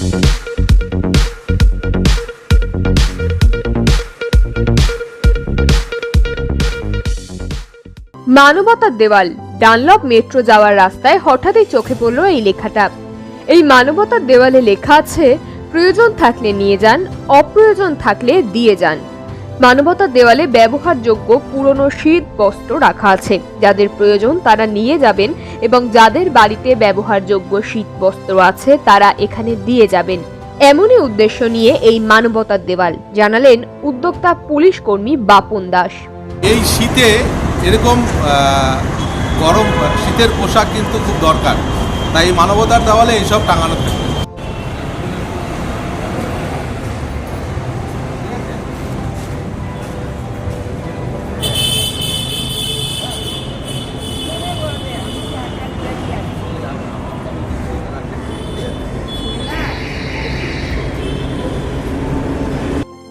মানবতার দেওয়াল, Dunlop metro যাওয়ার রাস্তায় হঠাৎই চোখে পড়ল এই লেখাটা। এই মানবতার দেওয়ালে লেখা আছে, প্রয়োজন থাকলে নিয়ে যান, অপ্রয়োজন থাকলে দিয়ে যান। মানবতার দেওয়ালে ব্যবহারযোগ্য পুরনো শীত বস্ত্র রাখা আছে। যাদের প্রয়োজন তারা নিয়ে যাবেন এবং যাদের বাড়িতে ব্যবহারযোগ্য শীত বস্ত্র আছে তারা এখানে দিয়ে যাবেন। এমনই উদ্দেশ্য নিয়ে এই মানবতার দেওয়াল, জানালেন উদ্যোক্তা পুলিশ কর্মী বাপন দাস। এই শীতে এরকম গরম, শীতের পোশাক কিন্তু খুব দরকার। তাই মানবতার দেওয়ালে এইসব টাঙানো থাকে।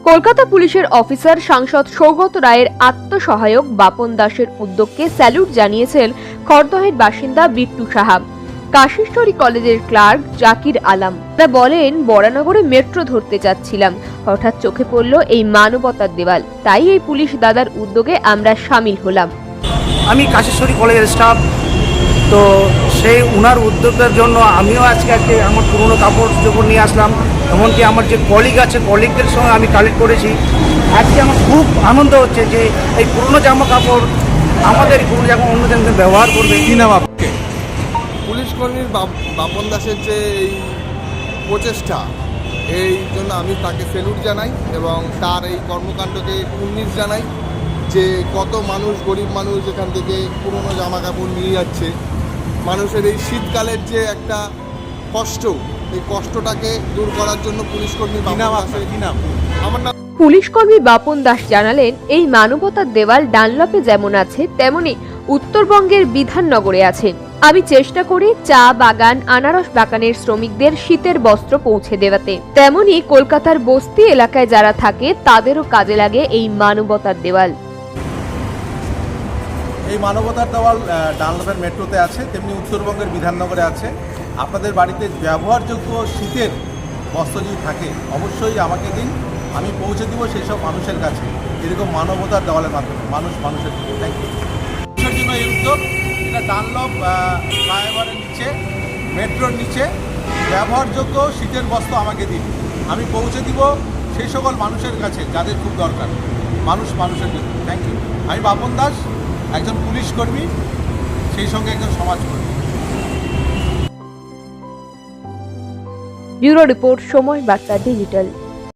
কলকাতা পুলিশের অফিসার সাংসদ সৌগত রায়ের আত্মসহায়ক বাপন দাসের উদ্যোগকে স্যালুট জানিয়েছেন খড়দহের বাসিন্দা বিট্টু সাহাব কাশীশ্বরী কলেজের ক্লার্ক জাকির আলাম। তা বলেন, বরানগরে মেট্রো ধরতে চাচ্ছিলাম। হঠাৎ চোখে পড়ল এই মানবতার দেওয়াল। তাই এই পুলিশ দাদার উদ্যোগে আমরা সামিল হলাম। আমি কাশেশ্বরী কলেজের স্টাফ। তো সেই উনার উদ্যোগের জন্য আমিও আজকে আজকে আমার পুরনো কাপড় চোপড় নিয়ে আসলাম। এমনকি আমার যে কলিগ আছে কলিগদের সঙ্গে আমি কালেক্ট করেছি। আজকে আমার খুব আনন্দ হচ্ছে যে এই পুরনো জামা কাপড় আমাদের পুরনো জামা অন্য ব্যবহার করবে। কি নাম আপনি পুলিশ কর্মীর বাপন দাসের যে এই প্রচেষ্টা এই জন্য আমি তাকে সেলুট জানাই এবং তার এই কর্মকাণ্ডকে উন্নীত জানাই যে কত মানুষ গরিব মানুষ এখান থেকে পুরনো জামা কাপড় নিয়ে যাচ্ছে। মানুষের এই শীতকালের যে একটা কষ্ট এই কষ্টটাকে দূর করার জন্য পুলিশ কর্মী আমার নাম পুলিশ বাপন দাস জানালেন এই মানবতার দেওয়াল ডানলপে যেমন আছে তেমনি উত্তরবঙ্গের বিধাননগরে আছে। আমি চেষ্টা করি চা বাগান আনারস বাগানের শ্রমিকদের শীতের বস্ত্র পৌঁছে দেওয়াতে। তেমনি কলকাতার বস্তি এলাকায় যারা থাকে তাদেরও কাজে লাগে এই মানবতার দেওয়াল। এই মানবতার দেওয়াল ডানলপের মেট্রোতে আছে তেমনি উত্তরবঙ্গের বিধাননগরে আছে। আপনাদের বাড়িতে ব্যবহারযোগ্য শীতের বস্ত্র যদি থাকে, অবশ্যই আমাকে দিন, আমি পৌঁছে দিব সেই সব মানুষের কাছে। এরকম মানবতার দেওয়ালের মাধ্যমে, মানুষ মানুষের থ্যাংক ইউ জন্য এই উদ্যোগ, এটা ডানলপ ফ্লাইওভারের নিচে, মেট্রোর নিচে, ব্যবহারযোগ্য শীতের বস্ত্র আমাকে দিন। আমি পৌঁছে দিব সেই সকল মানুষের কাছে, যাদের খুব দরকার। মানুষ মানুষের জন্য। থ্যাংক ইউ আমি বাপন দাস, একজন পুলিশ কর্মী, সেই সঙ্গে একজন সমাজকর্মী। ব্যুরো রিপোর্ট সময় বার্তা ডিজিটাল